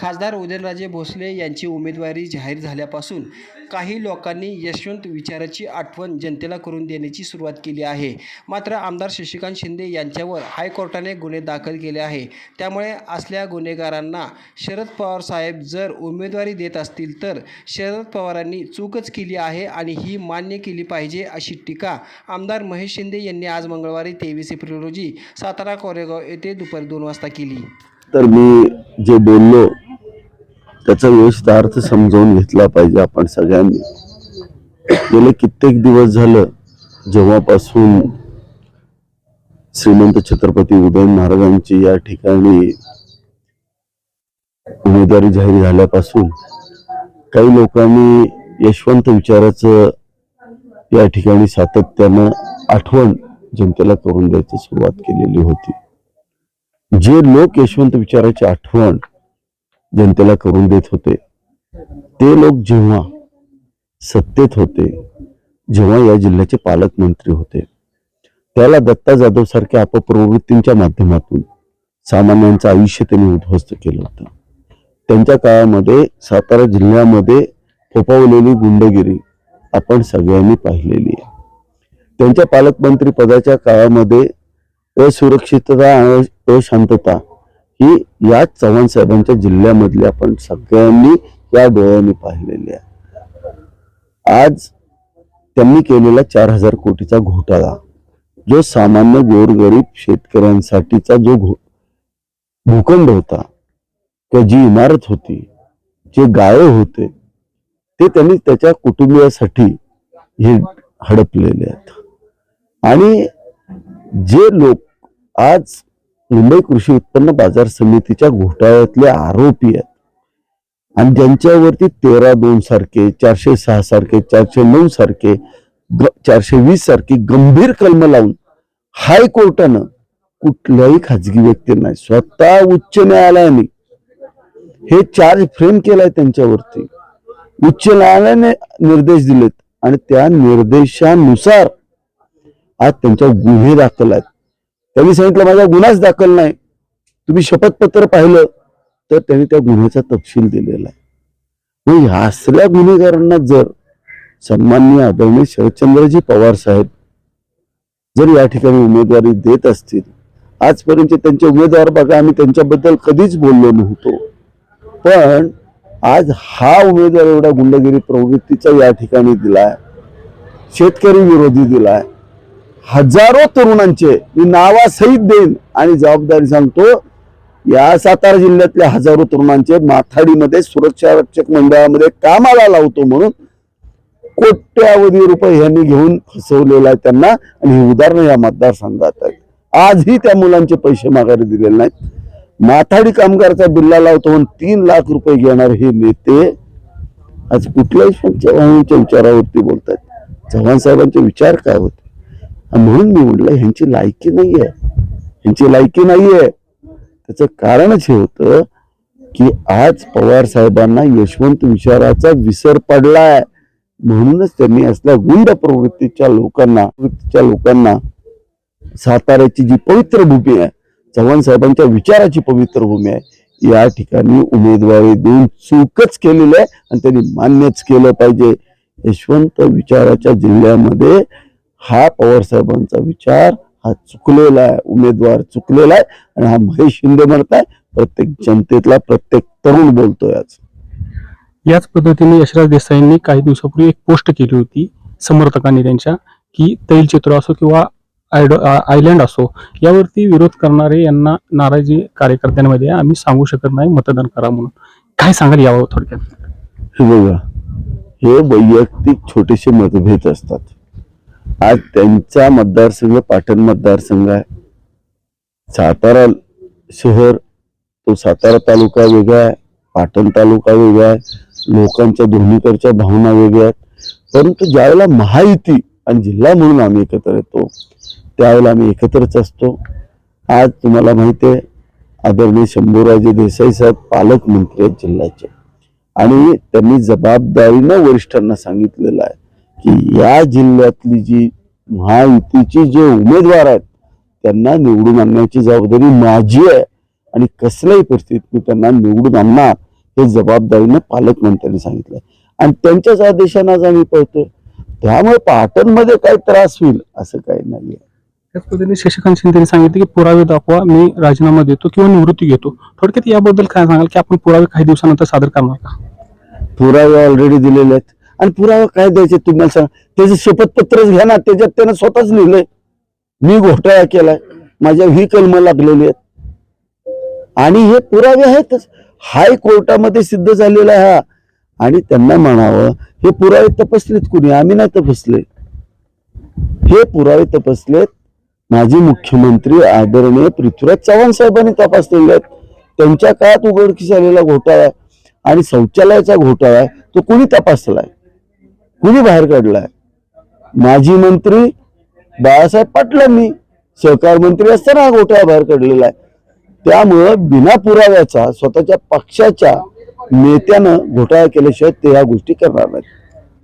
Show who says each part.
Speaker 1: खासदार उदयनराजे भोसले यांची उमेदवारी जाहीर झाल्यापासून काही लोकांनी यशवंत विचाराची आठवण जनतेला करून देण्याची सुरुवात केली आहे. मात्र आमदार शशिकांत शिंदे यांच्यावर हायकोर्टाने गुन्हे दाखल केले आहे. त्यामुळे असल्या गुन्हेगारांना शरद पवार साहेब जर उमेदवारी देत असतील तर शरद पवारांनी चूकच केली आहे आणि ही मान्य केली पाहिजे अशी टीका आमदार महेश शिंदे यांनी आज मंगळवारी तेवीस एप्रिल रोजी सातारा कोरेगाव येथे दुपारी दोन वाजता केली.
Speaker 2: तर मी जे बोललो त्याचा व्यवस्थित अर्थ समजावून घेतला पाहिजे आपण सगळ्यांनी. गेले कित्येक दिवस झालं जेव्हापासून श्रीमंत छत्रपती उदयन महाराजांची या ठिकाणी उमेदवारी जाहीर झाल्यापासून काही लोकांनी यशवंत विचाराचं या ठिकाणी सातत्यानं आठवण जनतेला करून द्यायची सुरुवात केलेली होती. जे लोक यशवंत विचाराची आठवण जनतेला करून देत होते. ते लोक जेव्हा सत्तेत होते जेव्हा या जिल्ह्याचे पालकमंत्री होते त्याला दत्ता जाधव सारख्या अपप्रवृत्तींच्या माध्यमातून सामान्यांचं आयुष्य त्यांनी उद्ध्वस्त केलं होतं. त्यांच्या काळामध्ये सातारा जिल्ह्यामध्ये फोपावलेली गुंडगिरी आपण सगळ्यांनी पाहिलेली आहे. त्यांच्या पालकमंत्री पदाच्या काळामध्ये असुरक्षितता आणि अशांतता ही या चव्हाण साहेबांच्या जिल्ह्यामधली आपण सगळ्यांनी या डोळ्यांनी पाहिलेली आहे आज त्यांनी केलेला चार हजार कोटीचा घोटाळा जो सामान्य गोरगरीब शेतकऱ्यांसाठीचा जो घो भूखंड होता किंवा जी इमारत होती जे गाळे होते ते त्यांनी त्याच्या कुटुंबियासाठी हे हडपलेले आहेत. आणि जे लोक आज मुंबई कृषी उत्पन्न बाजार समितीच्या घोटाळ्यातले आरोपी आहेत. आणि ज्यांच्यावरती तेरा दोन सारखे चारशे सहा सारखे चारशे नऊ सारखे चारशे वीस सारखी गंभीर कलम लावून हायकोर्टानं कुठल्याही खाजगी व्यक्तींना स्वतः उच्च न्यायालयाने हे चार्ज फ्रेम केलाय त्यांच्यावरती. उच्च न्यायालयाने निर्देश दिलेत आणि त्या निर्देशानुसार आज त्यांच्या गुन्हे दाखल आहेत. त्यांनी सांगितलं माझा गुन्हाच दाखल नाही. तुम्ही शपथपत्र पाहिलं तर त्यांनी त्या गुन्ह्याचा तपशील दिलेला आहे. मग ह्या असल्या गुन्हेगारांना जर सन्मान्य आदरणीय शरदचंद्रजी पवार साहेब जर या ठिकाणी उमेदवारी देत असतील आजपर्यंत त्यांचे उमेदवार बघा आम्ही त्यांच्याबद्दल कधीच बोललो नव्हतो. पण आज हा उमेदवार एवढा गुंडगिरी प्रवृत्तीचा या ठिकाणी दिलाय शेतकरी विरोधी दिलाय. हजारो तरुणांचे मी नावासहित देईन आणि जबाबदारी सांगतो या सातारा जिल्ह्यातल्या हजारो तरुणांचे माथाडीमध्ये सुरक्षा रक्षक मंडळामध्ये कामाला लावतो म्हणून कोट्यावधी रुपये यांनी घेऊन फसवलेला आहे त्यांना आणि ही उदाहरणं या मतदारसंघात आहेत. आजही त्या मुलांचे पैसे माघारी दिलेले नाहीत. माथाडी कामगारचा बिल्ला लावतो म्हणून तीन लाख रुपये घेणार हे नेते आज कुठल्याही चव्हाणांच्या विचारावरती बोलतात चव्हाण साहेबांचे विचार काय होते? म्हणून मी म्हटलं ह्यांची लायकी नाहीये. ह्यांची लायकी नाहीये. त्याचं कारणच हे होतं की आज पवार साहेबांना यशवंत विचाराचा विसर पडलाय. म्हणूनच त्यांनी असल्या गुंड प्रवृत्तीच्या लोकांना प्रवृत्तीच्या लोकांना साताऱ्याची जी पवित्र भूमी आहे चव्हाण साहेबांच्या विचाराची पवित्र भूमी आहे या ठिकाणी उमेदवारी देऊन चूकच केलेली आहे आणि त्यांनी मान्यच केलं पाहिजे. यशवंत विचाराच्या जिल्ह्यामध्ये हा पवार साहेबांचा विचार हा चुकलेला आहे उमेदवार चुकलेला आहे आणि हा महेश शिंदे म्हणताय प्रत्येक जनतेतला प्रत्येक तरुण बोलतोय आज.
Speaker 3: याच पद्धतीने यशराज देसाईंनी काही दिवसापूर्वी एक पोस्ट केली होती समर्थकांनी त्यांच्या की तैल चित्र असो किंवा आयलँड असो यावरती विरोध करणारे यांना नाराजी कार्यकर्त्यांमध्ये आहे. आम्ही सांगू शकत नाही मतदान करा म्हणून. काय सांगाल यावर थोडक्यात?
Speaker 2: हे बघा हे वैयक्तिक छोटेसे मतभेद असतात. आज त्यांचा मतदारसंघ पाटण मतदारसंघ आहे. सातारा शहर तो सातारा तालुका वेगळा आहे. पाटण तालुका वेगळा आहे. लोकांच्या दोन्हीकडच्या भावना वेगळ्या आहेत. परंतु ज्यावेळेला महायुती आणि जिल्हा म्हणून आम्ही एकत्र येतो त्यावेळेला आम्ही एकत्रच असतो. आज तुम्हाला माहिती आहे आदरणीय शंभूराजे देसाई साहेब पालकमंत्री आहेत जिल्ह्याचे. आणि त्यांनी जबाबदारीनं वरिष्ठांना सांगितलेलं आहे. की या जिल्ह्यातली जी महायुतीची जे उमेदवार आहेत त्यांना निवडून आणण्याची जबाबदारी माझी आहे आणि कसल्याही परिस्थितीत मी त्यांना निवडून आणणार हे जबाबदारीनं पालकमंत्र्यांनी सांगितलंय आणि त्यांच्याच आदेशानं आज आम्ही पळतोय. त्यामुळे पाटणमध्ये काही त्रास होईल असं काही नाहीये.
Speaker 3: त्याच पद्धतीने शशिकांत शिंदेने सांगितले की पुरावे दाखवा मी राजीनामा देतो किंवा निवृत्ती घेतो. थोडक्यात याबद्दल काय सांगाल की आपण पुरावे काही दिवसानंतर सादर करणार का?
Speaker 2: पुरावे ऑलरेडी दिलेले आहेत. आणि पुरावा काय द्यायचे तुम्हाला सांग. त्याचं शपथपत्रच घ्या ना त्याच्यात त्यानं स्वतःच लिहिलंय. मी घोटाळा केलाय. माझ्या ही कलम लागलेली आहेत. आणि हे पुरावे आहेतच. हायकोर्टामध्ये सिद्ध झालेला हा. आणि त्यांना म्हणावं हे पुरावे तपासलेत कुणी? आम्ही नाही तपासले. हे पुरावे तपासलेत माजी मुख्यमंत्री आदरणीय पृथ्वीराज चव्हाण साहेबांनी तपासलेले आहेत. त्यांच्या काळात उघडकीस आलेला घोटाळा आणि शौचालयाचा घोटाळा तो कुणी तपासलाय? कुणी बाहेर काढलाय? माजी मंत्री बाळासाहेब पाटलांनी. सहकार मंत्री असताना हा घोटाळा बाहेर काढलेला आहे. त्यामुळं बिना पुराव्याचा स्वतःच्या पक्षाच्या नेत्यानं घोटाळा केल्याशिवाय ते ह्या गोष्टी करणार नाहीत.